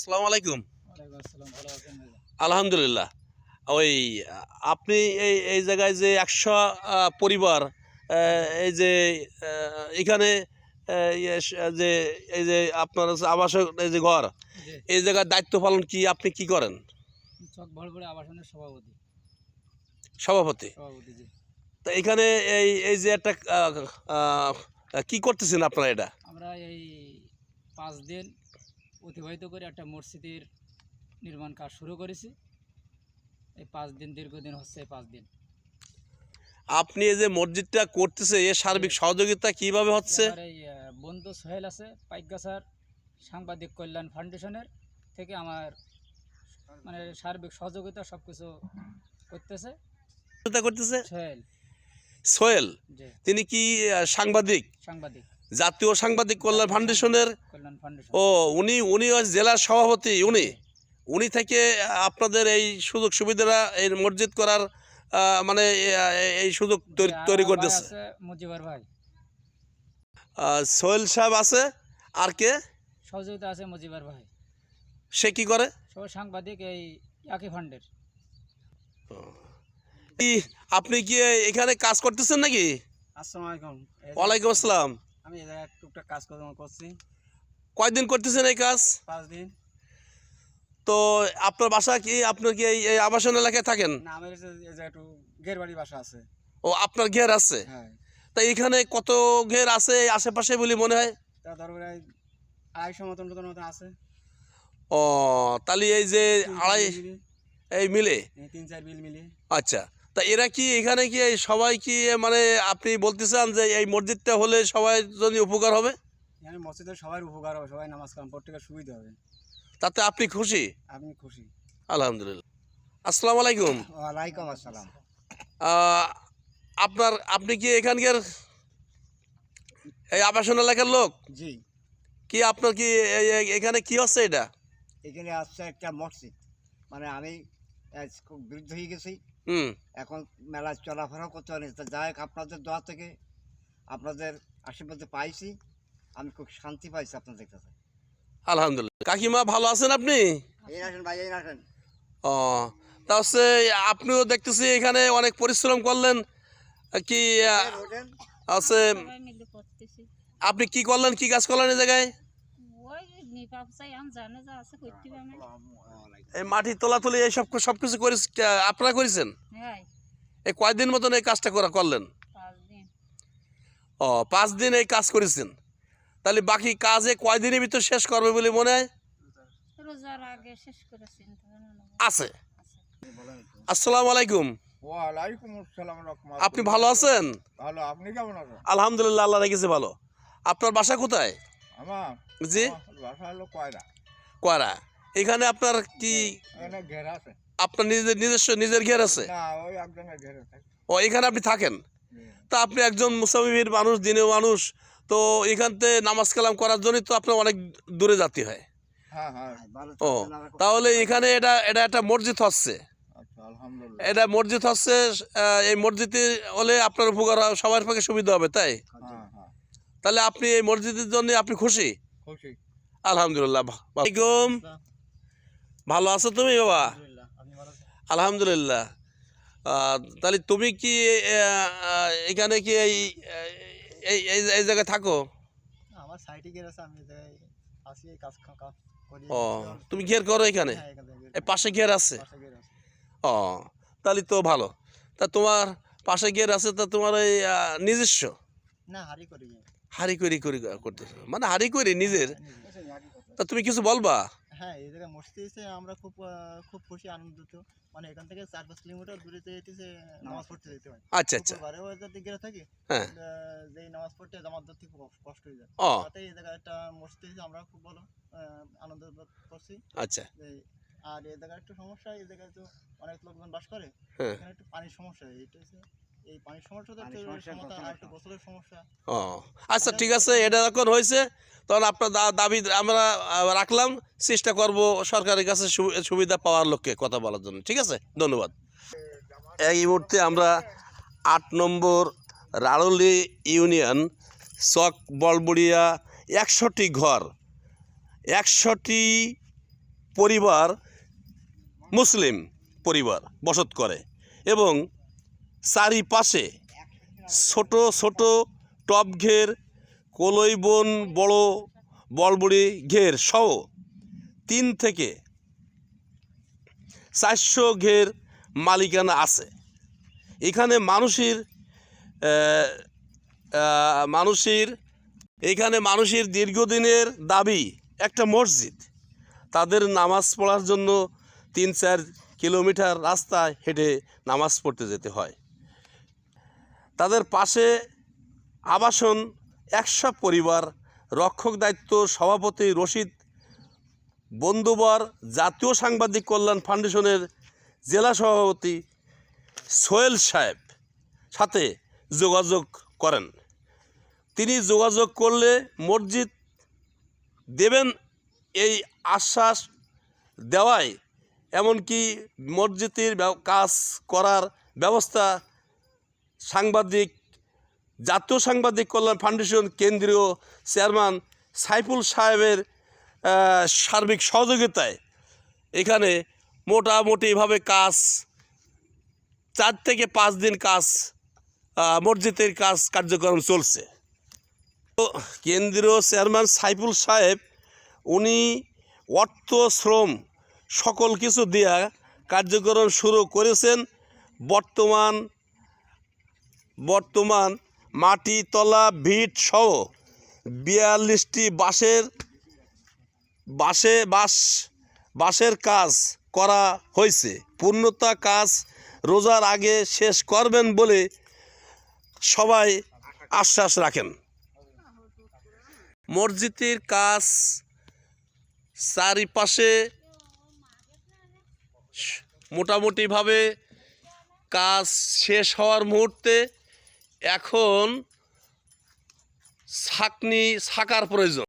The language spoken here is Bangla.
আসসালামু আলাইকুম? আলহামদুলিল্লাহ। ওই আপনি এই এই জায়গায় যে একশো পরিবার এই যে এখানে ইয়ে যে এই যে আপনার আবাসক এই যে ঘর এই জায়গার দায়িত্ব পালন কি আপনি কি করেন? আবাসনের সভাপতি। সভাপতি? সভাপতি এখানে এই এই যে একটা কি করতেছেন আপনারা এটা? আমরা এই পাঁচ দিন অতিবাহিত করে একটা মসজিদের নির্মাণ কাজ শুরু করেছি। এই পাঁচ দিন দীর্ঘদিন হচ্ছে পাঁচ দিন। আপনি এই যে মসজিদটা করতেছে এর সার্বিক সহযোগিতা কীভাবে হচ্ছে? বন্ধু সোহেল আছে পাইগাছার সাংবাদিক কল্যাণ ফাউন্ডেশনের থেকে আমার মানে সার্বিক সহযোগিতা সব কিছু করতেছে করতেছে? সোহেল। সোহেল? তিনি কি সাংবাদিক? সাংবাদিক। জাতীয় সাংবাদিক কল্যাণ ফাউন্ডেশনের ও উনি উনি জেলার সভাপতি উনি। উনি থেকে আপনাদের এই সুযোগ সুবিধাটা এই মসজিদ করার মানে এই সুযোগ তৈরি- তৈরি করতেছে। আছে মুজিবার ভাই। আহ, সোহেল সাহেব আছে আর কে? সহযোগিতা আছে মুজিবার ভাই। সে কি করে? সাংবাদিক এই একই ফান্ডের। কি আপনি কি এখানে কাজ করতেছেন নাকি? আসসালামু আলাইকুম। ওয়ালাইকুম আসসালাম। আমি এই জায়গায় টুকটাক কাজ করছি। কয়দিন করতেছেন এই কাজ? পাঁচ দিন। তো আপনার বাসা কি আপনার কি এই- আবাসন এলাকায় থাকেন? না আমার এই যে জায়গায় একটু গের বাড়ি বাসা আছে। ও আপনার ঘের আছে? হ্যাঁ। তা এখানে কত ঘের আছে আশেপাশে বলে মনে হয়? তা ধরো প্রায় আড়াইশো মতন মতন মতন আছে। ও তাহলে এই যে আড়াই এই মিলে? তিন চার বিল মিলিয়ে। আচ্ছা। তা এরা কি এখানে কি এই সবাই কি মানে আপনি বলতে চান যে এই মসজিদটা হলে সবাই যদি উপকার হবে? এখানে মসজিদের সবার উপকার হবে সবাই নামাজ কালাম প্রত্যেকের সুবিধা হবে। তাতে আপনি খুশি? আপনি খুশি। আলহামদুলিল্লাহ। আসসালামু আলাইকুম। ওয়ালাইকুম আসসালাম। আপনার আপনি কি এখানকার এই আবাসন এলাকার লোক? জি। কি আপনার কি এখানে কি হচ্ছে এটা? এখানে আসছে একটা মসজিদ। মানে আমি বিরুদ্ধ হয়ে গেছি। এখন মেলা চলাফেরাও করতে পারি তা যাই হোক আপনাদের দোয়া থেকে আপনাদের আশীর্বাদে পাইছি। আমি খুব শান্তি পাইছি আপনাদের কাছে। আলহামদুলিল্লাহ। কাকিমা ভালো আছেন আপনি? এই আসেন ভাই এই আসেন ও তা হচ্ছে আপনিও দেখতেছি এখানে অনেক পরিশ্রম করলেন। কি আছে সবাই মিলে করতেছি। আপনি কি করলেন? কি কাজ করলেন এই জায়গায় ওই নিপাপ চাই আম জানে যা আছে করতে আমি এই মাটি তোলাতুলি এই সব সব কিছু করে আপনারা করেছেন? হ্যাঁ। এই কয়দিন মতন এই কাজটা করা করলেন? ও পাঁচ দিন এই কাজ করেছেন। তাহলে বাকি কাজে কয়দিনের ভিতর শেষ করবে বলে মনে হয়। আছে। আসসালামু আলাইকুম। আপনি ভালো আছেন? ভালো আপনি কেমন আছেন? আলহামদুলিল্লাহ আল্লাহ রেখেছে ভালো। আপনার বাসা কোথায়? জি? কয়রা। এখানে আপনার কি আপনার নিজের নিজস্ব নিজের ঘের আছে? ও এখানে আপনি থাকেন? তা আপনি একজন মুসাফির মানুষ দিনের মানুষ তো এখান থেকে নামাজ কালাম করার জন্যই তো আপনার অনেক দূরে যেতে হয়। হ্যাঁ হ্যাঁ। ও তাহলে এখানে এটা এটা একটা মসজিদ হচ্ছে। আচ্ছা এটা মসজিদ হচ্ছে এই মসজিদে হলে আপনার উপকার সবার পক্ষে সুবিধা হবে তাই? হ্যাঁ। তাহলে আপনি এই মসজিদের জন্য আপনি খুশি? খুশি। আলহামদুলিল্লাহ আলাইকুম ভালো। আছো তুমি বাবা? আলহামদুলিল্লাহ তাহলে তুমি কি এখানে কি এই এই জায়গায় থাকো? আমার সাইটে আছে আমি আসি কাজ কাজ ও তুমি ঘের করো এখানে? হ্যাঁ, এই পাশে ঘের আছে? ও তাহলে তো ভালো। তা তোমার পাশে ঘের আছে তা তোমার এই নিজস্ব? না হারি করি হারি করি করি করতেছো। মানে হারি করি নিজের। তা তুমি কিছু বলবা? হ্যাঁ এই জায়গায় মসজিদে আমরা খুব খুব খুশি আনন্দিত। মানে এখান থেকে চার পাঁচ কিলোমিটার দূরে যেতেছে নামাজ পড়তে যেতে হয়। আচ্ছা আচ্ছা। গেলে থাকি হ্যাঁ। নামাজ পড়তে জামাত ধরতে খুব কষ্ট হয়ে যায়। তাতে এই জায়গায় একটা মসজিদ আমরা খুব ভালো আনন্দ করছি। আচ্ছা। আর এই জায়গায় একটু সমস্যা এই জায়গায় তো অনেক লোকজন বাস করে হ্যাঁ। এখানে একটু পানির সমস্যা এটা ও আচ্ছা ঠিক আছে এটা যখন হয়েছে তখন আপনার দা- দাবি আমরা রাখলাম চেষ্টা করব সরকারের কাছে সু- সুবিধা পাওয়ার লক্ষ্যে কথা বলার জন্য ঠিক আছে? ধন্যবাদ। এই মুহূর্তে আমরা আট নম্বর রাড়লি ইউনিয়ন চক বলবুড়িয়া একশোটি ঘর একশোটি পরিবার মুসলিম পরিবার বসত করে এবং চারিপাশে ছোট ছোট টপ ঘের কলইবন বড় বলবড়ি ঘের সহ তিন থেকে চারশো ঘের মালিকানা আছে। এখানে মানুষের মানুষের, এখানে মানুষের দীর্ঘদিনের দাবি একটা মসজিদ। তাদের নামাজ পড়ার জন্য তিন চার কিলোমিটার রাস্তায় হেঁটে নামাজ পড়তে যেতে হয়। তাদের পাশে আবাসন একশো পরিবার, রক্ষক দায়িত্ব, সভাপতি রশিদ, বন্ধুবর, জাতীয় সাংবাদিক কল্যাণ ফাউন্ডেশনের জেলা সভাপতি সোহেল সাহেব সাথে যোগাযোগ করেন। তিনি যোগাযোগ করলে মসজিদ দেবেন এই আশ্বাস দেওয়ায়, এমনকি মসজিদের কাজ করার ব্যবস্থা সাংবাদিক, জাতীয় সাংবাদিক কল্যাণ ফাউন্ডেশন কেন্দ্রীয় চেয়ারম্যান সাইফুল সাহেবের সার্বিক সহযোগিতায় এখানে মোটামুটিভাবে কাজ, চার থেকে পাঁচ দিন কাজ মসজিদের কাজ কার্যক্রম চলছে। তো কেন্দ্রীয় চেয়ারম্যান সাইফুল সাহেব, উনি অর্থ, শ্রম সকল কিছু দেয়া কার্যক্রম শুরু করেছেন। বর্তমান বর্তমান মাটি, তলা, ভিট সহ বিয়াল্লিশটি বাঁশের, বাঁশে বাঁশ, বাঁশের কাজ করা হয়েছে। পূর্ণতা কাজ রোজার আগে শেষ করবেন বলে সবাই আশ্বাস রাখেন। মসজিদের কাজ চারিপাশে মোটামুটিভাবে কাজ শেষ হওয়ার মুহূর্তে এখন ছাকনি ছাকার প্রয়োজন।